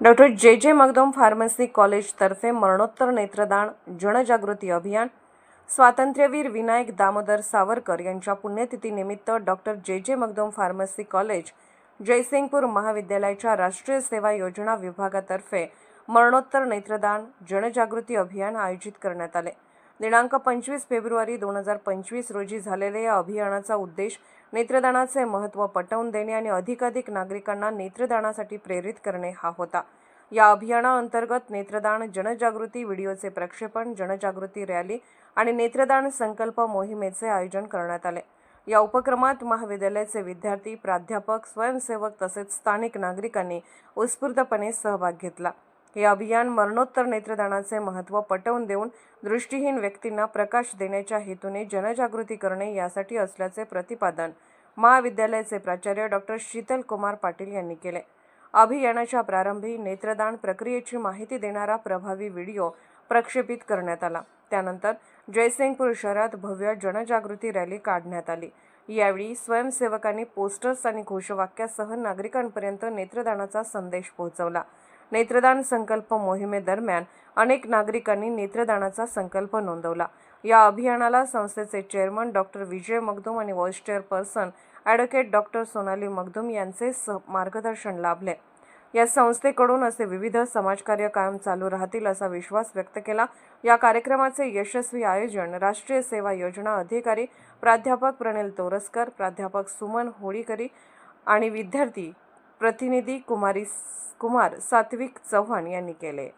Doctor जे जे मगदोम pharmacy कॉलेजतर्फे मरणोत्तर नेत्रदान जनजागृती अभियान स्वातंत्र्यवीर विनायक दामोदर सावरकर यांच्या पुण्यतिथीनिमित्त डॉक्टर जे जे मगदोम फार्मसी कॉलेज जयसिंगपूर महाविद्यालयाच्या राष्ट्रीय सेवा योजना विभागातर्फे मरणोत्तर नेत्रदान जनजागृती अभियान आयोजित करण्यात आले. दिनांक पंचवीस फेब्रुवारी दोन हजार पंचवीस रोजी झालेल्या या अभियानाचा उद्देश नेत्रदानाचे महत्त्व पटवून देणे आणि अधिकाधिक नागरिकांना नेत्रदानासाठी प्रेरित करणे हा होता. या अभियानाअंतर्गत नेत्रदान जनजागृती व्हिडिओचे प्रक्षेपण जनजागृती रॅली आणि नेत्रदान संकल्प मोहिमेचे आयोजन करण्यात आले. या उपक्रमात महाविद्यालयाचे विद्यार्थी प्राध्यापक स्वयंसेवक तसेच स्थानिक नागरिकांनी उत्स्फूर्तपणे सहभाग घेतला. हे अभियान मरणोत्तर नेत्रदानाचे महत्त्व पटवून देऊन दृष्टीहीन व्यक्तींना प्रकाश देण्याच्या हेतूने जनजागृती करणे यासाठी असल्याचे प्रतिपादन महाविद्यालयाचे प्राचार्य डॉक्टर शीतल कुमार पाटील यांनी केले. अभियानाच्या प्रारंभी नेत्रदान प्रक्रियेची माहिती देणारा प्रभावी व्हिडिओ प्रक्षेपित करण्यात आला. त्यानंतर जयसिंगपूर शहरात भव्य जनजागृती रॅली काढण्यात आली. यावेळी स्वयंसेवकांनी पोस्टर्स आणि घोषवाक्यासह नागरिकांपर्यंत नेत्रदानाचा संदेश पोहोचवला. नेत्रदान संकल्प मोहिमेदरम्यान अनेक नागरिकांनी नेत्रदानाचा संकल्प नोंदवला. या अभियानाला संस्थेचे चेअरमन डॉक्टर विजय मगदुम आणि vice chairperson advocate doctor Sonali Magdum यांचे स मार्गदर्शन लाभले. या संस्थेकडून असे विविध समाजकार्य कायम चालू राहतील असा विश्वास व्यक्त केला. या कार्यक्रमाचे यशस्वी आयोजन राष्ट्रीय सेवा योजना अधिकारी प्राध्यापक प्रणिल तोरसकर प्राध्यापक सुमन होळीकरी आणि विद्यार्थी प्रतिनिधी कुमारी कुमार सात्विक चव्हाण यांनी केले.